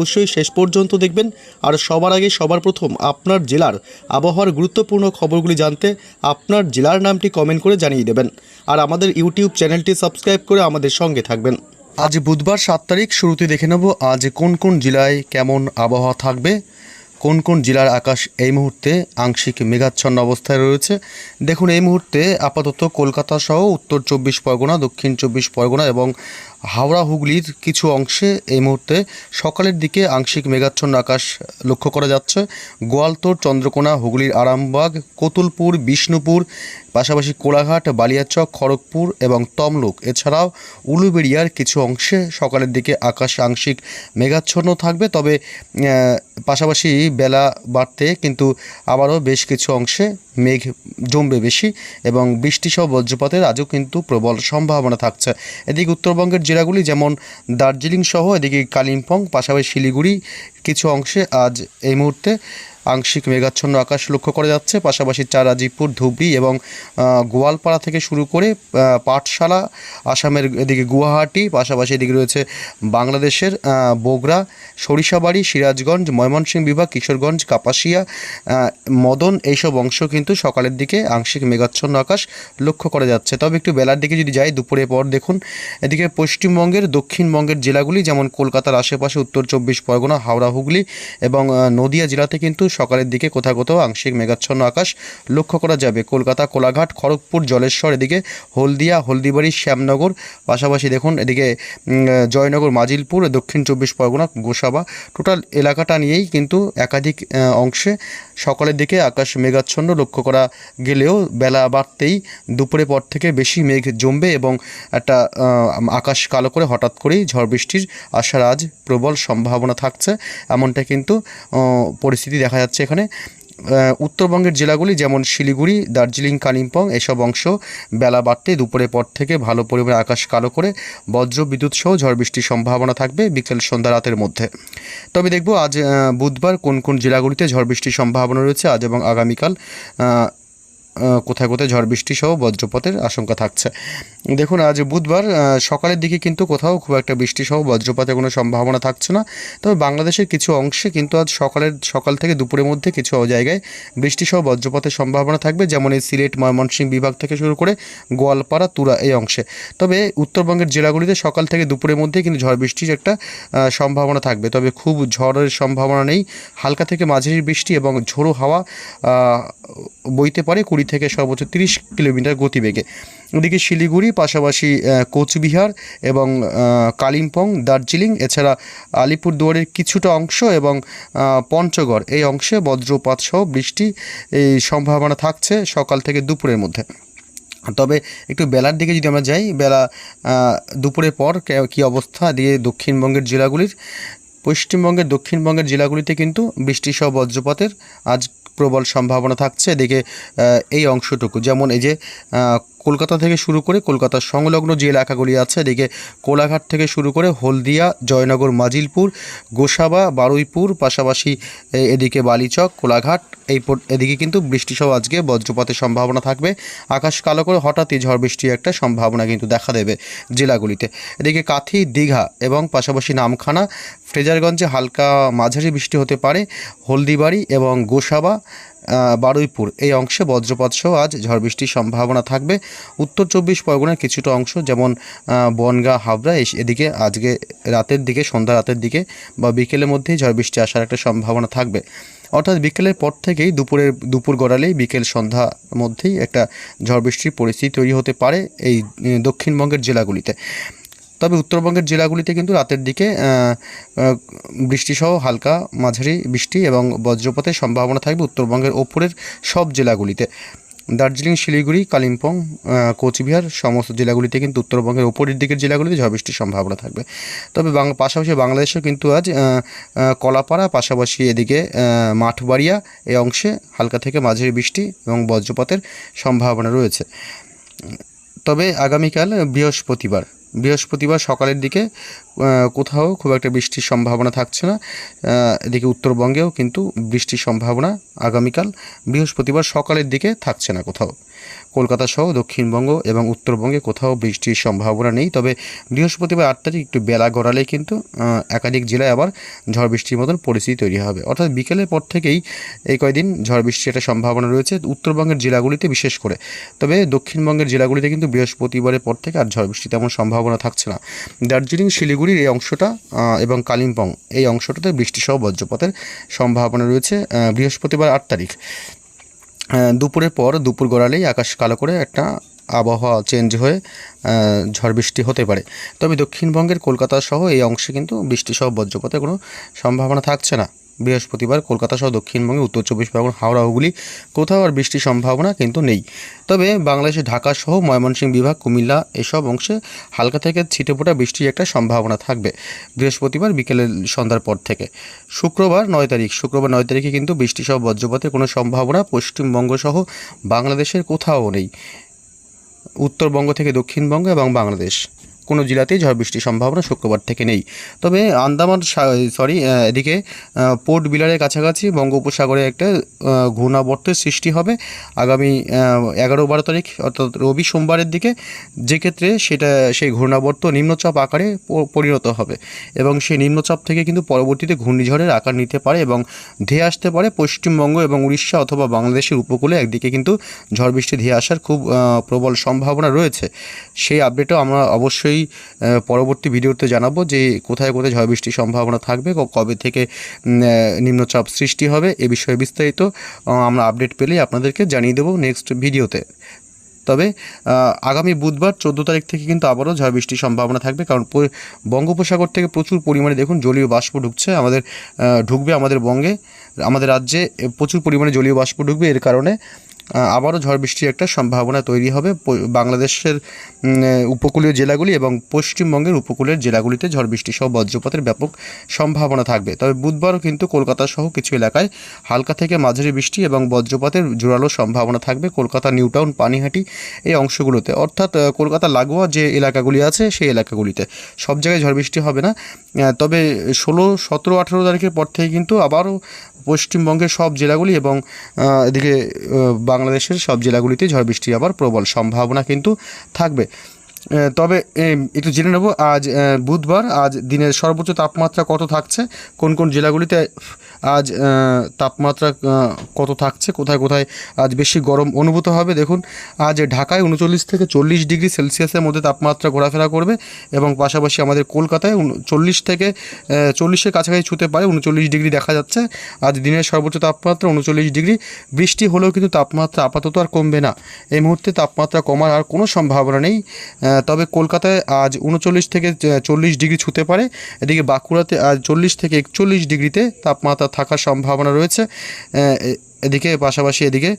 অবশ্যই শেষ পর্যন্ত দেখবেন। আর সবার আগে সবার প্রথম আপনার জেলার আবহাওয়ার গুরুত্বপূর্ণ খবরগুলি জানতে আপনার জেলার নামটি কমেন্ট করে জানিয়ে দেবেন। আর আমাদের ইউটিউব চ্যানেলটি সাবস্ক্রাইব করে আমাদের সঙ্গে থাকবেন। আজ বুধবার সাত তারিখ, শুরুতে দেখে নেব আজ কোন কোন জেলায় কেমন আবহাওয়া থাকবে, কোন কোন জেলার আকাশ এই মুহূর্তে আংশিক মেঘাচ্ছন্ন অবস্থায় রয়েছে। দেখুন, এই মুহূর্তে আপাতত কলকাতা সহ উত্তর চব্বিশ পরগনা, দক্ষিণ চব্বিশ পরগনা এবং হাওড়া হুগলির কিছু অংশে এই মুহূর্তে সকালের দিকে আংশিক মেঘাচ্ছন্ন আকাশ লক্ষ্য করা যাচ্ছে। গোয়ালতোড় চন্দ্রকোনা, হুগলির আরামবাগ, কোতুলপুর, বিষ্ণুপুর, পাশাপাশি কোলাঘাট, বালিয়াচক, খড়গপুর এবং তমলুক। এছাড়াও উলুবেড়িয়ার কিছু অংশে সকালের দিকে আকাশ আংশিক মেঘাচ্ছন্ন থাকবে। তবে পাশাপাশি বেলা বাড়তে কিন্তু আবারও বেশ কিছু অংশে মেঘ জমবে বেশি এবং বৃষ্টিসহ বজ্রপাতের আজও কিন্তু প্রবল সম্ভাবনা থাকছে। এদিকে উত্তরবঙ্গের জেলাগুলি যেমন দার্জিলিং সহ, এদিকে কালিম্পং, পাশাপাশি শিলিগুড়ি, কিছু অংশে আজ এই মুহূর্তে আংশিক মেঘাচ্ছন্ন আকাশ লক্ষ্য করা যাচ্ছে। পাশাপাশি চারাজিপুর ধুবড়ি এবং গোয়ালপাড়া থেকে শুরু করে পাঠশালা, আসামের এদিকে গুয়াহাটি, পাশাপাশি এদিকে রয়েছে বাংলাদেশের বগুড়া, সরিষাবাড়ি, সিরাজগঞ্জ, ময়মনসিংহ বিভাগ, কিশোরগঞ্জ, কাপাসিয়া মদন, এইসব অংশ কিন্তু সকালের দিকে আংশিক মেঘাচ্ছন্ন আকাশ লক্ষ্য করা যাচ্ছে। তবে একটু বেলার দিকে যদি যাই, দুপুরের পর দেখুন, এদিকে পশ্চিমবঙ্গের, দক্ষিণবঙ্গের জেলাগুলি যেমন কলকাতার আশেপাশে উত্তর চব্বিশ পরগনা, হাওড়া, হুগলি এবং নদিয়া জেলাতে কিন্তু সকালের দিকে কোথাও কোথাও আংশিক মেঘাচ্ছন্ন আকাশ লক্ষ্য করা যাবে। কলকাতা, কোলাঘাট, খড়গপুর, জলেশ্বর, এদিকে হলদিয়া, হলদিবাড়ি, শ্যামনগর, পাশাপাশি দেখুন এদিকে জয়নগর, মাজিলপুর, দক্ষিণ চব্বিশ পরগনা, গোসাবা। টোটাল এলাকাটা নিয়েই কিন্তু একাধিক অংশে সকালের দিকে আকাশ মেঘাচ্ছন্ন লক্ষ্য করা গেলেও বেলা বাড়তেই দুপুরের পর থেকে বেশি মেঘ জমবে এবং একটা আকাশ কালো করে হঠাৎ করেই ঝড় বৃষ্টির আসার আজ প্রবল সম্ভাবনা থাকছে। এমনটা কিন্তু পরিস্থিতি দেখা যাচ্ছে এখানে। উত্তরবঙ্গের জেলাগুলি যেমন শিলিগুড়ি, দার্জিলিং, কালিম্পং, এসব অংশ বেলা বাড়তে দুপুরের পর থেকে ভালো পরিমাণে আকাশ কালো করে বজ্র বিদ্যুৎ সহ ঝড় বৃষ্টির সম্ভাবনা থাকবে বিকেল সন্ধ্যা রাতের মধ্যে। তবে দেখব আজ বুধবার কোন কোন জেলাগুলিতে ঝড় বৃষ্টির সম্ভাবনা রয়েছে আজ এবং আগামীকাল। কোথায় কোথায় ঝড় বৃষ্টি সহ বজ্রপাতের আশঙ্কা থাকছে। দেখুন, আজ বুধবার সকালের দিকে কিন্তু কোথাও খুব একটা বৃষ্টি সহ বজ্রপাতের কোনো সম্ভাবনা থাকছে না। তবে বাংলাদেশের কিছু অংশে কিন্তু আজ সকালের, সকাল থেকে দুপুরের মধ্যে কিছু জায়গায় বৃষ্টি সহ বজ্রপাতের সম্ভাবনা থাকবে, যেমন এই সিলেট, ময়মনসিংহ বিভাগ থেকে শুরু করে গোয়ালপাড়া, তুরা এই অংশে। তবে উত্তরবঙ্গের জেলাগুলিতে সকাল থেকে দুপুরের মধ্যে কিন্তু ঝড় বৃষ্টির একটা সম্ভাবনা থাকবে। তবে খুব ঝড়ের সম্ভাবনা নেই। হালকা থেকে মাঝারি বৃষ্টি এবং ঝোড়ো হাওয়া বইতে পারে। কুড়ি থেকে সর্বোচ্চ তিরিশ কিলোমিটার গতিবেগে। ওদিকে শিলিগুড়ি, পাশাপাশি কোচবিহার এবং কালিম্পং, দার্জিলিং, এছাড়া আলিপুরদুয়ারের কিছুটা অংশ এবং পঞ্চগড়। এই অংশে বজ্রপাত সহ বৃষ্টি এই সম্ভাবনা থাকছে সকাল থেকে দুপুরের মধ্যে। তবে একটু বেলার দিকে যদি আমরা যাই, বেলা দুপুরের পর কী অবস্থা? দিয়ে দক্ষিণবঙ্গের জেলাগুলির, পশ্চিমবঙ্গের দক্ষিণবঙ্গের জেলাগুলিতে কিন্তু বৃষ্টি সহ বজ্রপাতের আজ প্রবল সম্ভাবনা থাকছে। এদিকে এই অংশটুকু যেমন এই যে কলকাতা থেকে শুরু করে কলকাতার সংলগ্ন যে এলাকাগুলি আছে, এদিকে কোলাঘাট থেকে শুরু করে হলদিয়া, জয়নগর, মাজিলপুর, গোসাবা, বারুইপুর, পাশাপাশি এদিকে বালিচক, কোলাঘাট, এই এদিকে কিন্তু বৃষ্টিসহ আজকে বজ্রপাতের সম্ভাবনা থাকবে। আকাশ কালো করে হঠাৎই ঝড় বৃষ্টির একটা সম্ভাবনা কিন্তু দেখা দেবে জেলাগুলিতে। এদিকে কাথি, দীঘা এবং পাশাপাশি নামখানা, ফ্রেজারগঞ্জে হালকা মাঝারি বৃষ্টি হতে পারে। হলদিবাড়ি এবং গোসাবা বারুইপুর। এই অংশে বজ্রপাত সহ আজ ঝড় বৃষ্টির সম্ভাবনা থাকবে। উত্তর চব্বিশ পরগনার কিছুটা অংশ যেমন বনগাঁ, হাবড়া এদিকে আজকে রাতের দিকে, সন্ধ্যা রাতের দিকে বা বিকেলের মধ্যেই ঝড় বৃষ্টি আসার একটা সম্ভাবনা থাকবে। অর্থাৎ বিকেলের পর থেকেই দুপুরের, দুপুর গড়ালেই বিকেল সন্ধ্যার মধ্যেই একটা ঝড় বৃষ্টির পরিস্থিতি তৈরি হতে পারে এই দক্ষিণবঙ্গের জেলাগুলিতে। তবে উত্তরবঙ্গের জেলাগুলিতে কিন্তু রাতের দিকে বৃষ্টিসহ হালকা মাঝারি বৃষ্টি এবং বজ্রপাতের সম্ভাবনা থাকবে উত্তরবঙ্গের ওপরের সব জেলাগুলিতে। দার্জিলিং, শিলিগুড়ি, কালিম্পং কোচবিহার সমস্ত জেলাগুলিতে কিন্তু উত্তরবঙ্গের উপরের দিকের জেলাগুলিতে ঝড় বৃষ্টির সম্ভাবনা থাকবে। তবে পাশাপাশি বাংলাদেশেও কিন্তু আজ কলাপাড়া, পাশাপাশি এদিকে মাঠবাড়িয়া এই অংশে হালকা থেকে মাঝারি বৃষ্টি এবং বজ্রপাতের সম্ভাবনা রয়েছে। তবে আগামীকাল বৃহস্পতিবার বৃহস্পতিবার সকালের দিকে কোথাও খুব একটা বৃষ্টির সম্ভাবনা থাকছে না। এদিকে উত্তরবঙ্গেও কিন্তু বৃষ্টির সম্ভাবনা আগামীকাল বৃহস্পতিবার সকালের দিকে থাকছে না কোথাও। কলকাতা সহ দক্ষিণবঙ্গ এবং উত্তরবঙ্গে কোথাও বৃষ্টির সম্ভাবনা নেই। তবে বৃহস্পতিবার আট তারিখ একটু বেলা গড়ালেই কিন্তু একাধিক জেলায় আবার ঝড় বৃষ্টির মতন পরিস্থিতি তৈরি হবে। অর্থাৎ বিকেলের পর থেকেই এই কয়দিন ঝড় বৃষ্টির একটা সম্ভাবনা রয়েছে উত্তরবঙ্গের জেলাগুলিতে বিশেষ করে। তবে দক্ষিণবঙ্গের জেলাগুলিতে কিন্তু বৃহস্পতিবারের পর থেকে আর ঝড় বৃষ্টি তেমন সম্ভাবনা থাকছে না। দার্জিলিং, শিলিগুড়ির এই অংশটা এবং কালিম্পং এই অংশটাতে বৃষ্টিসহ বজ্রপাতের সম্ভাবনা রয়েছে বৃহস্পতিবার আট তারিখ। দুপুরের পর দুপুর গড়ালেই আকাশ কালো করে একটা আবহাওয়া চেঞ্জ হয়ে ঝড় বৃষ্টি হতে পারে। তবে দক্ষিণবঙ্গের কলকাতা সহ এই অংশে কিন্তু বৃষ্টি সহ বজ্রপাতের কোনো সম্ভাবনা থাকছে না। বৃহস্পতিবার কলকাতা সহ দক্ষিণবঙ্গে, উত্তর চব্বিশ পরগনা, হাওড়া, হুগলি কোথাও আর বৃষ্টির সম্ভাবনা কিন্তু নেই। তবে বাংলাদেশে ঢাকা সহ ময়মনসিংহ বিভাগ, কুমিল্লা এসব অংশে হালকা থেকে ছিটেফোঁটা বৃষ্টির একটা সম্ভাবনা থাকবে বৃহস্পতিবার বিকেলে সন্ধ্যার পর থেকে। শুক্রবার নয় তারিখ, শুক্রবার নয় তারিখে কিন্তু বৃষ্টি সহ বজ্রপাতের কোনো সম্ভাবনা পশ্চিমবঙ্গ সহ বাংলাদেশের কোথাও নেই। উত্তরবঙ্গ থেকে দক্ষিণবঙ্গ এবং বাংলাদেশ। কোনো জেলাতেই ঝড় বৃষ্টির সম্ভাবনা শুক্রবার থেকে নেই। তবে আন্দামান সরি এদিকে পোর্ট বিলারের কাছাকাছি বঙ্গোপসাগরে একটা ঘূর্ণাবর্তের সৃষ্টি হবে। আগামী এগারো বারো তারিখ, অর্থাৎ রবি সোমবারের দিকে, যে ক্ষেত্রে সেটা, সেই ঘূর্ণাবর্ত নিম্নচাপ আকারে পরিণত হবে। এবং সেই নিম্নচাপ থেকে কিন্তু পরবর্তীতে ঘূর্ণিঝড়ের আকার নিতে পারে এবং ধেয়ে আসতে পারে পশ্চিমবঙ্গ এবং উড়িষ্যা অথবা বাংলাদেশের উপকূলে। একদিকে কিন্তু ঝড় বৃষ্টি ধেয়ে আসার খুব প্রবল সম্ভাবনা রয়েছে। সেই আপডেটও আমরা অবশ্যই আহ, পরবর্তী ভিডিওতে জানাব যে কোথায় কোথায় ঝড় বৃষ্টির সম্ভাবনা থাকবে কবে থেকে নিম্নচাপ সৃষ্টি হবে এ বিষয়ে বিস্তারিত আমরা আপডেট পেলেই আপনাদেরকে জানিয়ে দেবো নেক্সট ভিডিওতে। তবে আগামী বুধবার চোদ্দ তারিখ থেকে কিন্তু আবারও ঝড় বৃষ্টির সম্ভাবনা থাকবে কারণ বঙ্গোপসাগর থেকে প্রচুর পরিমাণে দেখুন জলীয় বাষ্প ঢুকছে আমাদের ঢুকবে আমাদের বঙ্গে আমাদের রাজ্যে প্রচুর পরিমাণে জলীয় বাষ্প ঢুকবে এর কারণে আবারও ঝড় বৃষ্টির একটা সম্ভাবনা তৈরি হবে। বাংলাদেশের উপকূলীয় জেলাগুলি এবং পশ্চিমবঙ্গের উপকূলের জেলাগুলিতে ঝড় বৃষ্টি সহ বজ্রপাতের ব্যাপক সম্ভাবনা থাকবে। তবে বুধবারও কিন্তু কলকাতা সহ কিছু এলাকায় হালকা থেকে মাঝারি বৃষ্টি এবং বজ্রপাতের জোরালো সম্ভাবনা থাকবে কলকাতা, নিউটাউন, পানিহাটি এই অংশগুলোতে। অর্থাৎ কলকাতা লাগোয়া যে এলাকাগুলি আছে সেই এলাকাগুলিতে। সব জায়গায় ঝড় বৃষ্টি হবে না। তবে ষোলো, সতেরো, আঠেরো তারিখের পর থেকে কিন্তু আবারও পশ্চিমবঙ্গের সব জেলাগুলি এবং এদিকে বাংলাদেশের সব জেলাগুলিতে ঝড় বৃষ্টি আবার প্রবল সম্ভাবনা কিন্তু থাকবে। তবে একটু জেনে নেব, আজ বুধবার, আজ দিনের সর্বোচ্চ তাপমাত্রা কত থাকছে? কোন কোন জেলাগুলিতে আজ তাপমাত্রা কত থাকছে? কোথায় কোথায় আজ বেশি গরম অনুভূত হবে? দেখুন, আজ ঢাকায় উনচল্লিশ থেকে চল্লিশ ডিগ্রি সেলসিয়াসের মধ্যে তাপমাত্রা ঘোরাফেরা করবে এবং পাশাপাশি আমাদের কলকাতায় চল্লিশ থেকে চল্লিশের কাছাকাছি ছুতে পারে, উনচল্লিশ ডিগ্রি দেখা যাচ্ছে। আজ দিনের সর্বোচ্চ তাপমাত্রা উনচল্লিশ ডিগ্রি। বৃষ্টি হলেও কিন্তু তাপমাত্রা আপাতত আর কমবে না। এই মুহূর্তে তাপমাত্রা কমার আর কোনো সম্ভাবনা নেই। তবে কলকাতায় আজ উনচল্লিশ থেকে চল্লিশ ডিগ্রি ছুতে পারে। এদিকে বাঁকুড়াতে আজ চল্লিশ থেকে একচল্লিশ ডিগ্রিতে তাপমাত্রা থাকার সম্ভাবনা রয়েছে। এদিকে, পাশাপাশি এদিকে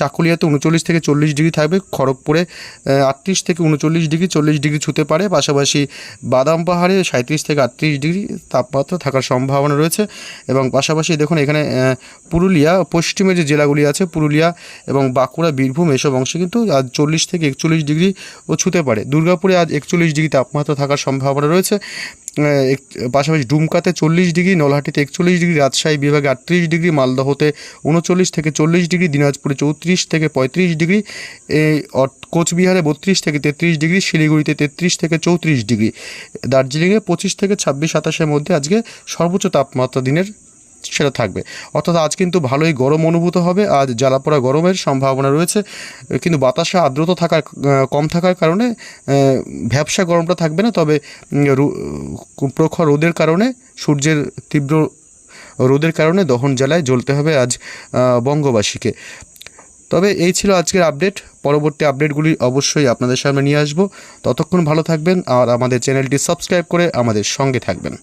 চাকুলিয়াতে উনচল্লিশ থেকে চল্লিশ ডিগ্রি থাকবে, খড়গপুরে আটত্রিশ থেকে উনচল্লিশ ডিগ্রি, চল্লিশ ডিগ্রি ছুতে পারে, পাশাপাশি বাদাম পাহাড়ে সাঁত্রিশ থেকে আটত্রিশ ডিগ্রি তাপমাত্রা থাকার সম্ভাবনা রয়েছে। এবং পাশাপাশি দেখুন, এখানে পুরুলিয়া, পশ্চিমে যে জেলাগুলি আছে, পুরুলিয়া এবং বাঁকুড়া, বীরভূম, এসব অংশে কিন্তু আজ চল্লিশ থেকে একচল্লিশ ডিগ্রি ও ছুতে পারে। দুর্গাপুরে আজ একচল্লিশ ডিগ্রি তাপমাত্রা থাকার সম্ভাবনা রয়েছে। পাশাপাশি ডুমকাতে চল্লিশ ডিগ্রি, নলহাটিতে একচল্লিশ ডিগ্রি, রাজশাহী বিভাগে আটত্রিশ ডিগ্রি, মালদহতে উনচল্লিশ থেকে চল্লিশ ডিগ্রি, দিনাজপুরে চৌত্রিশ থেকে পঁয়ত্রিশ ডিগ্রি কোচবিহারে বত্রিশ থেকে তেত্রিশ ডিগ্রি, শিলিগুড়িতে তেত্রিশ থেকে চৌত্রিশ ডিগ্রি। দার্জিলিংয়ে পঁচিশ থেকে ছাব্বিশ সাতাশের মধ্যে আজকে সর্বোচ্চ তাপমাত্রা দিনের সেটা থাকবে। অর্থাৎ আজ কিন্তু ভালোই গরম অনুভূত হবে, আজ জ্বালাপোড়া গরমের সম্ভাবনা রয়েছে। কিন্তু বাতাসে আর্দ্রতা থাকার কম থাকার কারণে ভ্যাবসা গরমটা থাকবে না। তবে প্রখর রোদের কারণে, সূর্যের তীব্র রোদের কারণে দহন জ্বালায় জ্বলতে হবে আজ বঙ্গবাসীকে। তবে এই ছিল আজকের আপডেট। পরবর্তী আপডেটগুলি অবশ্যই আপনাদের সামনে নিয়ে আসব। ততক্ষণ ভালো থাকবেন আর আমাদের চ্যানেলটি সাবস্ক্রাইব করে আমাদের সঙ্গে থাকবেন।